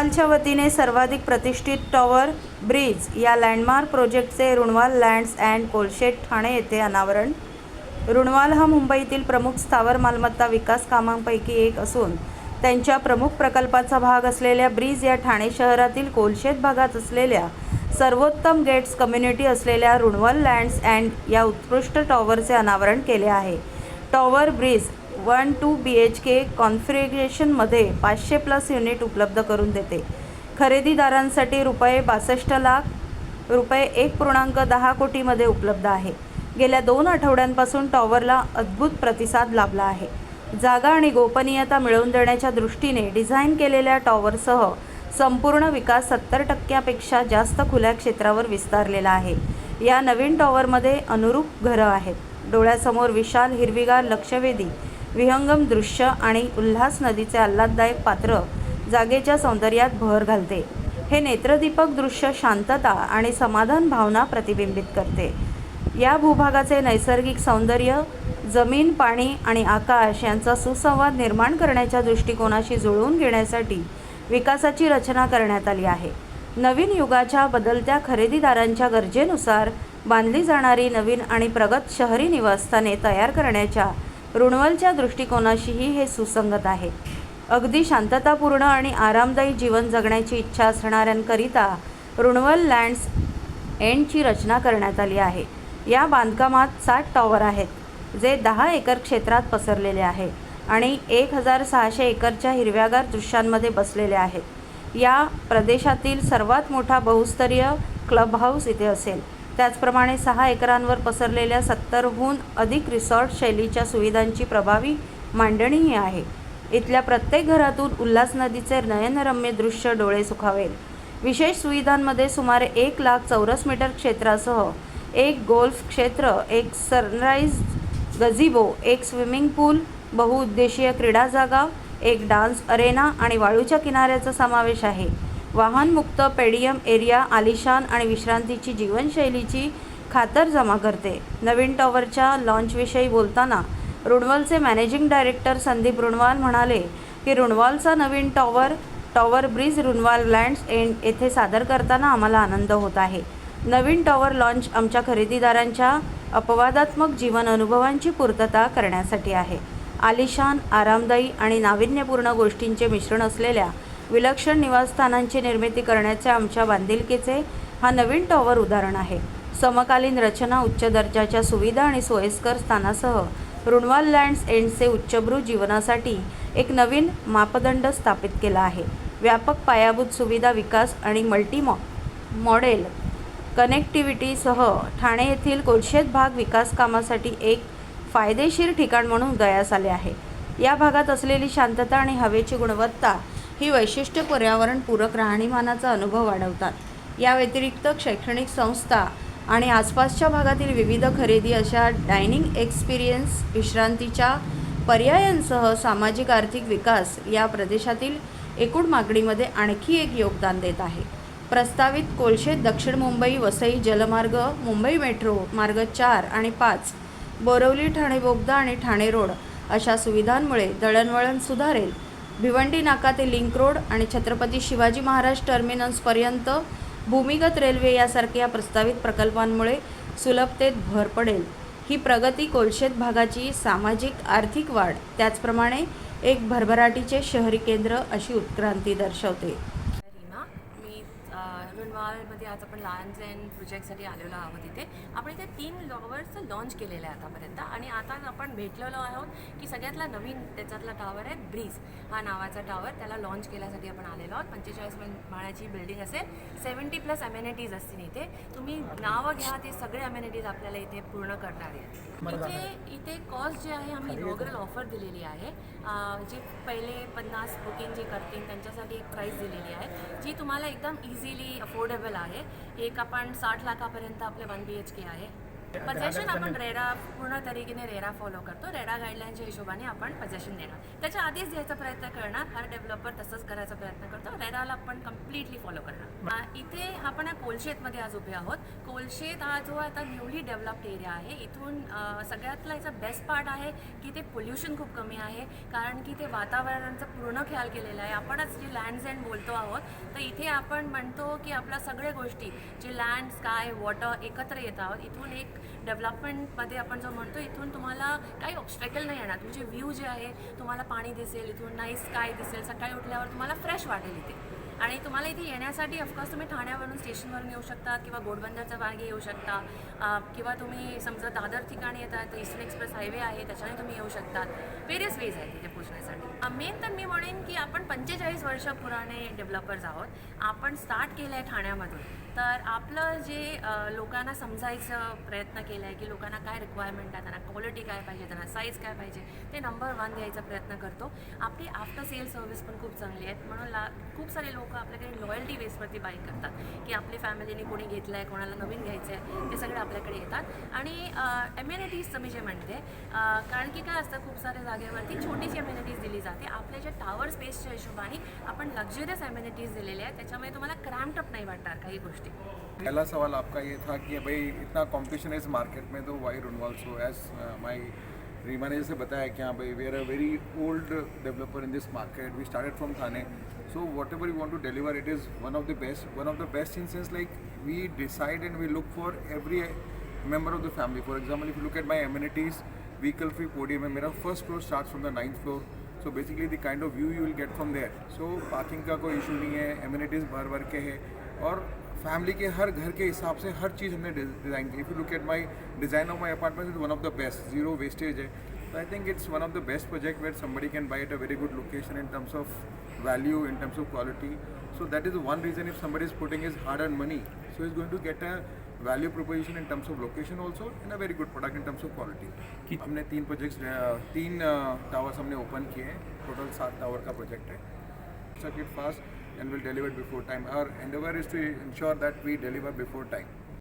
रुणवालच्या वतीने सर्वाधिक प्रतिष्ठित टॉवर ब्रिज या लँडमार्क प्रोजेक्टचे रुणवाल लँड्स अँड कोलशेट ठाणे येथे अनावरण. रुणवाल हा मुंबईतील प्रमुख स्थावर मालमत्ता विकास कामांपैकी एक असून त्यांच्या प्रमुख प्रकल्पाचा भाग असलेल्या ब्रिज या ठाणे शहरातील कोलशेत भागात असलेल्या सर्वोत्तम गेट्स कम्युनिटी असलेल्या रुणवाल लँड्स अँड या उत्कृष्ट टॉवरचे अनावरण केले आहे. Tower bridge one two B H K कॉन्फिग्रेशनमध्ये पाचशे प्लस युनिट उपलब्ध करून देते. खरेदीदारांसाठी रुपये बासष्ट लाख रुपये एक पूर्णांक दहा कोटीमध्ये उपलब्ध आहे. गेल्या दोन आठवड्यांपासून टॉवरला अद्भुत प्रतिसाद लाभला आहे. जागा आणि गोपनीयता मिळवून देण्याच्या दृष्टीने डिझाईन केलेल्या टॉवरसह संपूर्ण विकास सत्तर टक्क्यापेक्षा जास्त खुल्या क्षेत्रावर विस्तारलेला आहे. या नवीन टॉवरमध्ये अनुरूप घरं आहेत. डोळ्यासमोर विशाल हिरवीगार लक्षवेधी विहंगम दृश्य आणि उल्हास नदीचे आल्हाददायक पात्र जागेच्या सौंदर्यात भर घालते. हे नेत्रदीपक दृश्य शांतता आणि समाधान भावना प्रतिबिंबित करते. या भूभागाचे नैसर्गिक सौंदर्य जमीन पाणी आणि आकाश यांचा सुसंवाद निर्माण करण्याच्या दृष्टिकोनाशी जुळवून घेण्यासाठी विकासाची रचना करण्यात आली आहे. नवीन युगाच्या बदलत्या खरेदीदारांच्या गरजेनुसार बांधली जाणारी नवीन आणि प्रगत शहरी निवासस्थाने तयार करण्याच्या रुणवलच्या दृष्टिकोनाशीही हे सुसंगत आहे. अगदी शांततापूर्ण आणि आरामदायी जीवन जगण्याची इच्छा असणाऱ्यांकरिता रुणवल लँड्स एंडची रचना करण्यात आली आहे. या बांधकामात सात टॉवर आहेत जे दहा एकर क्षेत्रात पसरलेले आहे आणि एक हजार सहाशे एकरच्या हिरव्यागार दृश्यांमध्ये बसलेले आहेत. या प्रदेशातील सर्वात मोठा बहुस्तरीय क्लब हाऊस इथे असेल. त्याचप्रमाणे सहा एकरांवर पसरलेल्या सत्तरहून अधिक रिसॉर्ट शैलीच्या सुविधांची प्रभावी मांडणीही आहे. इथल्या प्रत्येक घरातून उल्हास नदीचे नयनरम्य दृश्य डोळे सुखावेल. विशेष सुविधांमध्ये सुमारे एक लाख चौरस मीटर क्षेत्रासह एक गोल्फ क्षेत्र एक सनराईज गझिबो एक स्विमिंग पूल बहुउद्देशीय क्रीडा जागा एक डान्स अरेना आणि वाळूच्या किनाऱ्याचा समावेश आहे. वाहनमुक्त पेडियम एरिया आलिशान आणि विश्रांतीची जीवनशैलीची खातर जमा करते. नवीन टॉवरच्या लॉन्चविषयी बोलताना रुणवालचे मॅनेजिंग डायरेक्टर संदीप रुणवाल म्हणाले की रुणवालचा नवीन tower tower bridge Runwal lands end येथे सादर करताना आम्हाला आनंद होत आहे. नवीन टॉवर लॉन्च आमच्या खरेदीदारांच्या अपवादात्मक जीवन अनुभवांची पूर्तता करण्यासाठी आहे. आलिशान आरामदायी आणि नाविन्यपूर्ण गोष्टींचे मिश्रण असलेल्या विलक्षण निवासस्थानांची निर्मिती करण्याच्या आमच्या बांधिलकीचे हा नवीन टॉवर उदाहरण आहे. समकालीन रचना उच्च दर्जाच्या सुविधा आणि सोयीस्कर स्थानासह रुणवाल लँड्स एंडचे उच्चभ्रू जीवनासाठी एक नवीन मापदंड स्थापित केला आहे. व्यापक पायाभूत सुविधा विकास आणि मल्टी मॉ मॉडेल कनेक्टिव्हिटीसह ठाणे येथील कोलशेत भाग विकास कामासाठी एक फायदेशीर ठिकाण म्हणून उदयास आले आहे. या भागात असलेली शांतता आणि हवेची गुणवत्ता ही वैशिष्ट्य पर्यावरणपूरक राहणीमानाचा अनुभव वाढवतात. या व्यतिरिक्त शैक्षणिक संस्था आणि आसपासच्या भागातील विविध खरेदी अशा डायनिंग एक्सपिरियन्स विश्रांतीच्या पर्यायांसह सामाजिक आर्थिक विकास या प्रदेशातील एकूण मागणीमध्ये आणखी एक योगदान देत आहे. प्रस्तावित कोलशेत दक्षिण मुंबई वसई जलमार्ग मुंबई मेट्रो मार्ग चार आणि पाच बोरवली ठाणे बोगदा आणि ठाणे रोड अशा सुविधांमुळे दळणवळण सुधारेल. भिवंडी नाका ते लिंक रोड आणि छत्रपती शिवाजी महाराज टर्मिनसपर्यंत भूमिगत रेल्वे यासारख्या प्रस्तावित प्रकल्पांमुळे सुलभतेत भर पडेल. ही प्रगती कोलशेत भागाची सामाजिक आर्थिक वाढ त्याचप्रमाणे एक भरभराटीचे शहरी केंद्र अशी उत्क्रांती दर्शवते. रुणवालमध्ये आज आपण लहानचे प्रोजेक्टसाठी आलेलो आहोत इथे. आपण इथे तीन लॉवर्स लॉन्च केलेले आहे आतापर्यंत. आणि आता आपण भेटलेलो आहोत की सगळ्यातला नवीन त्याच्यातला टावर आहे ब्रीज हा नावाचा टावर त्याला लॉन्च केल्यासाठी आपण आलेलो आहोत. पंचेचाळीस माळ्याची बिल्डिंग असेल. सेवन्टी प्लस अमेनिटीज असतील इथे. तुम्ही नावं घ्या ते सगळे अमेनिटीज आपल्याला इथे पूर्ण करणार आहेत. इथे इथे कॉस्ट जे आहे आम्ही इनॉग्रल ऑफर दिलेली आहे. जी पहिले पन्नास बुकिंग जे करतील त्यांच्यासाठी एक प्राईस दिलेली आहे. जी तुम्हाला एकदम इझिली अफोर्डेबल आहे. एक आपण साठ लाखापर्यंत आपले वन बी एच के आहे. पजेशन आपण रेरा पूर्ण तरीकेने रेरा फॉलो करतो. रेरा गाईडलाईनच्या हिशोबाने आपण पजेशन देणार. त्याच्या आधीच द्यायचा प्रयत्न करणार. हर डेव्हलपर तसंच करायचा प्रयत्न करतो. रेराला आपण कम्प्लिटली फॉलो करणार. इथे आपण या कोलशेतमध्ये आज उभे आहोत. कोलशेत हा जो आता न्यूली डेव्हलप्ड एरिया आहे इथून सगळ्यातला याचा बेस्ट पार्ट आहे की ते पोल्युशन खूप कमी आहे. कारण की ते वातावरणाचा पूर्ण ख्याल केलेला आहे. आपणच जे लँड्स अँड बोलतो आहोत तर इथे आपण म्हणतो की आपल्या सगळ्या गोष्टी जे लँड स्काय वॉटर एकत्र येत आहोत. इथून एक डेव्हलपमेंटमध्ये आपण जो म्हणतो इथून तुम्हाला काही ऑब्स्ट्रॅकल नाही येणार. तुमचे व्ह्यू जे आहे तुम्हाला पाणी दिसेल इथून नाईस स्काय दिसेल सकाळी उठल्यावर तुम्हाला फ्रेश वाटेल इथे. आणि तुम्हाला इथे येण्यासाठी ऑफकोर्स तुम्ही ठाण्यावरून स्टेशनवरून येऊ शकता किंवा घोडबंदरच्या मार्गे येऊ शकता. किंवा तुम्ही समजा दादर ठिकाणी येतात तर ईस्टर्न एक्सप्रेस हायवे आहे त्याच्याने तुम्ही येऊ शकतात वेरियस वेज आहेत तिथे पोचण्यासाठी मेन तर मी म्हणेन की आपण पंचेचाळीस वर्ष पुराणे डेव्हलपर्स आहोत. आपण स्टार्ट केलं आहे ठाण्यामधून. तर आपलं जे लोकांना समजायचं प्रयत्न केला आहे की लोकांना काय रिक्वायरमेंट आहे त्यांना क्वालिटी काय पाहिजे त्यांना साईज काय पाहिजे ते नंबर वन द्यायचा प्रयत्न करतो. आपली आफ्टर सेल सर्व्हिस पण खूप चांगली आहेत. म्हणून ला खूप सारे लोक आपल्याकडे लॉयल्टी बेसवरती बाईक करतात. की आपली फॅमिलीने कोणी घेतलं आहे कोणाला नवीन घ्यायचं आहे ते सगळे आपल्याकडे येतात. आणि एम्युनिटीजचं मी जे म्हणते कारण की काय असतं खूप साऱ्या जागेवरती छोटीशी एम्युनिटीज दिली जाते. आपल्या ज्या टावर स्पेसच्या हिशोबाने आपण लक्झरियस एम्युनिटीज दिलेल्या आहेत त्याच्यामुळे तुम्हाला क्रॅम्पटअप नाही वाटणार काही गोष्टी. पहला सवाल आपका ये था कि भाई इतना कॉम्पिटिशन है इस मार्केट में तो वाई रुनवाल्सो एज माई रीमा ने जैसे बताया कि हाँ भाई we are a very old developer in this market we started from Thane so whatever you want to deliver it is one of the best one of the best in sense like we decide and we look for every member of the family. For example, if you look at my amenities, vehicle free podium है मेरा first floor starts from the ninth floor. So basically the kind of view you will get from there. So parking का कोई issue नहीं है, amenities भर भर के है और फैमिली के हर घर के हिसाब से हर चीज़ हमने डिज़ाइन की if you look at my design of my apartment is one of the best zero wastage है तो I think it's one of the best project wait somebody can buy at a very good location in terms of value in terms of quality so that is the one reason if somebody is putting his hard earned money so he's going to get a value proposition in terms of location also and a very good product in terms of quality हमने तीन projects तीन towers हमने open किए हैं total सात tower का project है circuit fast and will deliver before time. Our endeavor is to ensure that we deliver before time